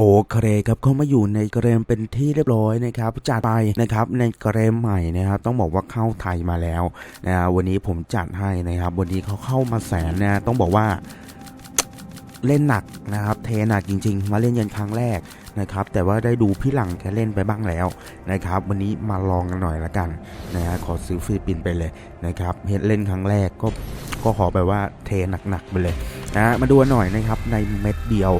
โอเคครับเข้ามาอยู่ในเกรมเป็นที่เรียบร้อยนะครับจัดไปนะครับในเกรมใหม่นะครับต้องบอกว่าเข้าไทยมาแล้วนะวันนี้ผมจัดให้นะครับ วันนี้เขาเข้ามาแสนนะต้องบอกว่าเล่นหนักนะครับ เทหนักจริง ๆ มาเล่นยันครั้งแรกนะครับ แต่ว่าได้ดูพี่หลังแกเล่นไปบ้างแล้วนะครับ วันนี้มาลองกันหน่อยละกันนะฮะขอซื้อฟิลิปปินส์ไปเลยนะครับเฮ็ดเล่นครั้งแรกก็ก็ขอไปว่าเทหนักๆไปเลยนะมาดูหน่อยนะครับในเม็ดเดียว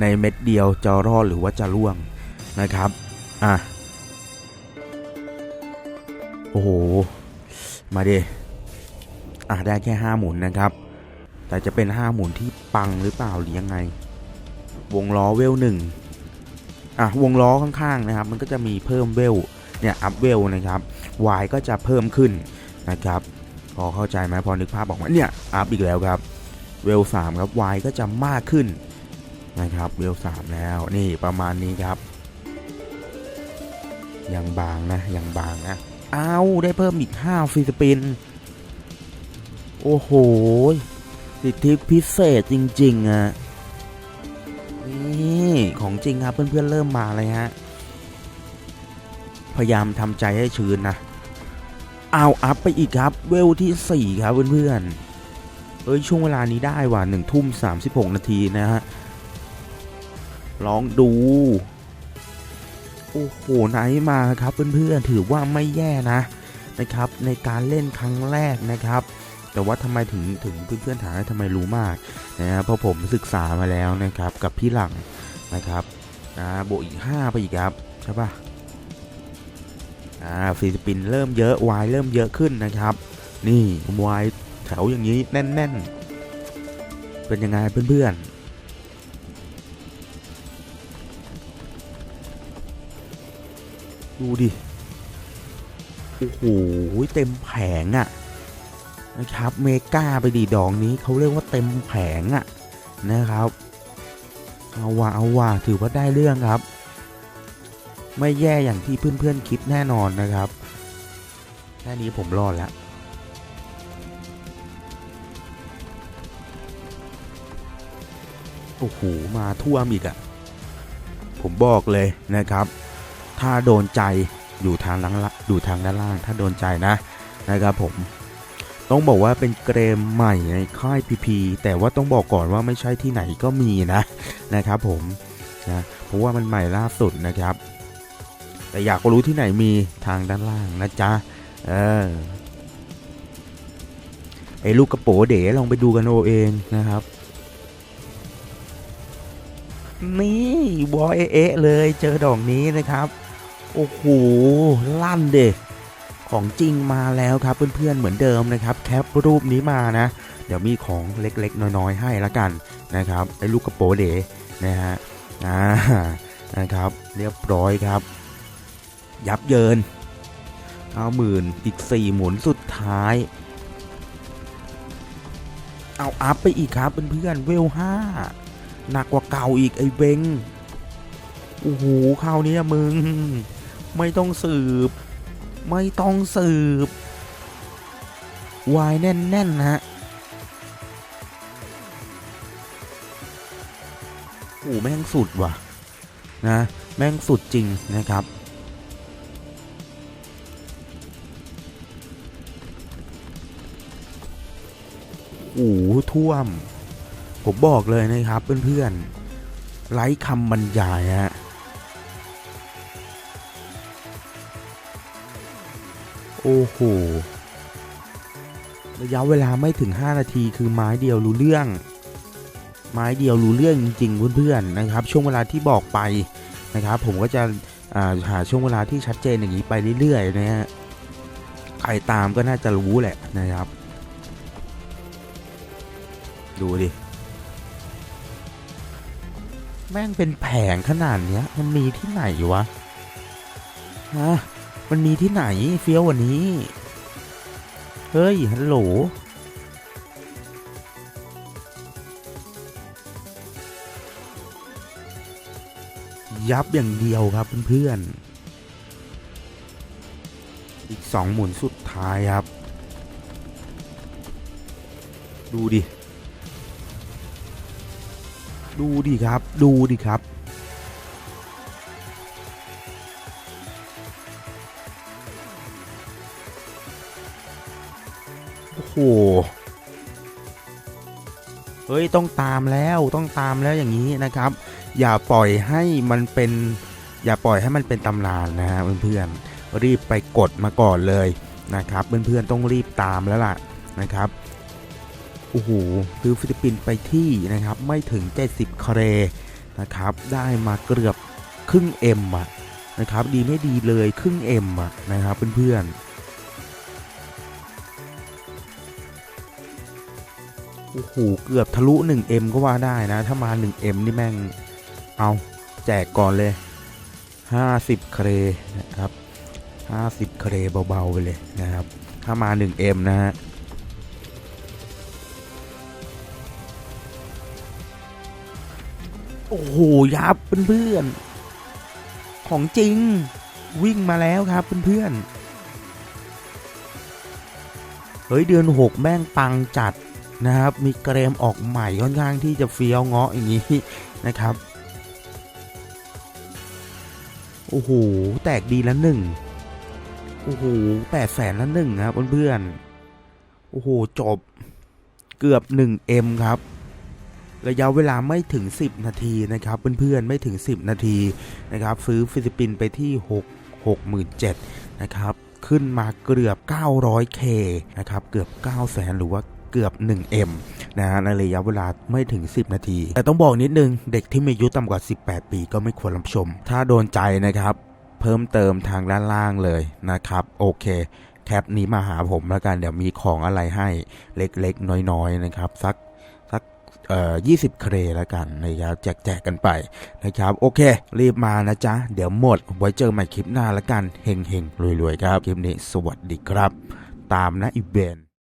ในเม็ดเดียวจะรอดหรือว่าจะร่วงนะครับ อะ โอ้โห มาดิอะได้แค่ห้าหมุนนะครับ แต่จะเป็นห้าหมุนที่ปังหรือเปล่าหรือยังไง วงล้อเวลหนึ่งอะ วงล้อข้างๆนะครับ มันก็จะมีเพิ่มเวล เนี่ยอัพเวลนะครับ Y ก็จะเพิ่มขึ้นนะครับ พอเข้าใจไหมพอนึกภาพออกมาเนี่ยอัพอีกแล้วครับ เวลสามครับ Y ก็จะมากขึ้น นะครับเวลสามแล้วนี่ประมาณนี้ครับ ยังบางนะยังบางนะเอาได้เพิ่มอีก5ฟรีสปินโอ้โหสิทธิพิเศษจริง ๆอะนี่ของจริงครับเพื่อนๆเริ่มมาเลยฮะพยายามทำใจให้ชื้นนะเอาอัพไปอีกครับ เวลที่ 4 ครับเพื่อนๆเอ้ยช่วงเวลานี้ได้ว่ะ1ทุ่ม36นาทีนะฮะ ลองดู โอ้โหไหนมาครับเพื่อนๆถือว่าไม่แย่นะนะครับ ในการเล่นครั้งแรกนะครับ แต่ว่าทำไมถึงถึงเพื่อนๆถามว่าทำไมรู้มากนะเพราะผมศึกษามาแล้วนะครับกับพี่หลังนะครับนะบวกอีก 5 ไปอีกครับใช่ปะอ่าฟิลิปปินเริ่มเยอะวายเริ่มเยอะขึ้นนะครับ นี่วายแถวอย่างนี้แน่น ๆ เป็นยังไงเพื่อนๆ ดูดิ โอ้โห เต็มแผงอะนะครับ เมกาไปดีดองนี้เขาเรียกว่าเต็มแผงอะนะครับ เอาว่าเอาว่าถือว่าได้เรื่องครับ ไม่แย่อย่างที่เพื่อนๆคิดแน่นอนนะครับ แค่นี้ผมรอดแล้วโอ้โหมาท่วมอีกอะผมบอกเลยนะครับ ถ้าโดนใจอยู่ทางล่างอยู่ทางด้านล่าง ถ้าโดนใจนะนะครับผม ต้องบอกว่าเป็นเกมใหม่ในค่าย PP แต่ว่าต้องบอกก่อนว่าไม่ใช่ที่ไหนก็มีนะนะครับผมนะเพราะว่ามันใหม่ล่าสุดนะครับ แต่อยากรู้ที่ไหนมีทางด้านล่างนะจ๊ะเออไอ้ลูกกระโปเด๋ลองไปดูกันเอาเองนะครับนี่บอยเอ๊ะเลยเจอดอกนี้นะครับ โอ้โหลั่นเด็ของจริงมาแล้วครับเพื่อนๆเหมือนเดิมนะครับแคปรูปนี้มานะ เดี๋ยวมีของเล็กๆ น้อยๆ ให้ละกันนะครับไอ้ลูกกระโปเดนะฮะอ่านะครับ เรียบร้อยครับ ยับเยินเอาหมื่นอีกสี่หมุนสุดท้าย เอาอัพไปอีกครับเพื่อนๆเวลห้าหนักกว่าเก่าอีกไอ้เบงโอ้โหคราวนี้มึง ไม่ต้องสืบ ไม่ต้องสืบ วายแน่นๆนะฮะโอ้แม่งสุดว่ะ นะ แม่งสุดจริงนะครับ โอ้โหท่วม ผมบอกเลยนะครับเพื่อนๆไร้คำบรรยายฮะ โอ้โห ระยะเวลาไม่ถึง 5 นาทีคือไม้เดียวรู้เรื่อง ไม้เดียวรู้เรื่องจริงๆเพื่อนๆนะครับ ช่วงเวลาที่บอกไปนะครับ ผมก็จะาหาช่วงเวลาที่ชัดเจนอย่างนี้ไปเรื่อยๆนะฮะใครตามก็น่าจะรู้แหละนะครับ ดูดิ แม่งเป็นแผงขนาดเนี้ย มันมีที่ไหนวะ ฮะ มันมีที่ไหนเฟี้ยวกวันนี้ เฮ้ย ฮัลโหล ยับอย่างเดียวครับเพื่อนๆ อีกสองหมุนสุดท้ายครับ ดูดิ ดูดิครับ ดูดิครับ โอ้โห เฮ้ย ต้องตามแล้วต้องตามแล้วอย่างนี้นะครับ อย่าปล่อยให้มันเป็น อย่าปล่อยให้มันเป็นตำนานนะฮะเพื่อนๆรีบไปกดมาก่อนเลยนะครับ เพื่อนๆต้องรีบตามแล้วล่ะนะครับโอ้โหซื้อฟิลิปปินส์ไปที่นะครับไม่ถึง 70 เครนะครับ ได้มาเกือบครึ่งเอ็มอะนะครับ ดีไม่ดีเลยครึ่งเอ็มอะนะครับเพื่อนๆ โอ้โหเกือบทะลุ 1M ก็ว่าได้นะ ถ้ามา 1M นี่แม่งเอาแจกก่อนเลย 50 เครนะครับ 50 เครเบา ๆ ไปเลยนะครับ ถ้ามา 1M นะฮะโอ้โห ยับเพื่อนๆของจริงวิ่งมาแล้วครับเพื่อนๆเฮ้ย เดือน 6 แม่งปังจัด นะครับ มีเกรมออกใหม่ค่อนข้างที่จะเฟี้ยวเงาะอย่างนี้นะครับ โอ้โห แตกดีละหนึ่งโอ้โหแปดแสนละหนึ่งครับเพื่อนๆ โอ้โห จบเกือบ 1M ครับ ระยะเวลาไม่ถึง 10 นาทีนะครับ เพื่อนๆ ไม่ถึง 10 นาทีนะครับ ซื้อฟิลิปปินส์ไปที่ 6 67,000นะครับ ขึ้นมาเกือบ 900K นะครับ เกือบ 900,000หรือว่า เกือบ 1M นะฮะในระยะเวลาไม่ถึง 10 นาที แต่ต้องบอกนิดนึง เด็กที่มีอายุต่ำกว่า 18 ปีก็ไม่ควรรับชม ถ้าโดนใจนะครับ เพิ่มเติมทางด้านล่างเลยนะครับ โอเคแคปนี้มาหาผมแล้วกันเดี๋ยวมีของอะไรให้เล็กๆ น้อยๆนะครับ สักสักเอ่อ20เครแล้วกันนะครับแจกๆกันไปนะครับ โอเค รีบมานะจ๊ะ เดี๋ยวหมด ไว้เจอใหม่คลิปหน้าแล้วกันเฮงๆรวยๆ ครับ คลิปนี้สวัสดีครับ ตามนะอีเวน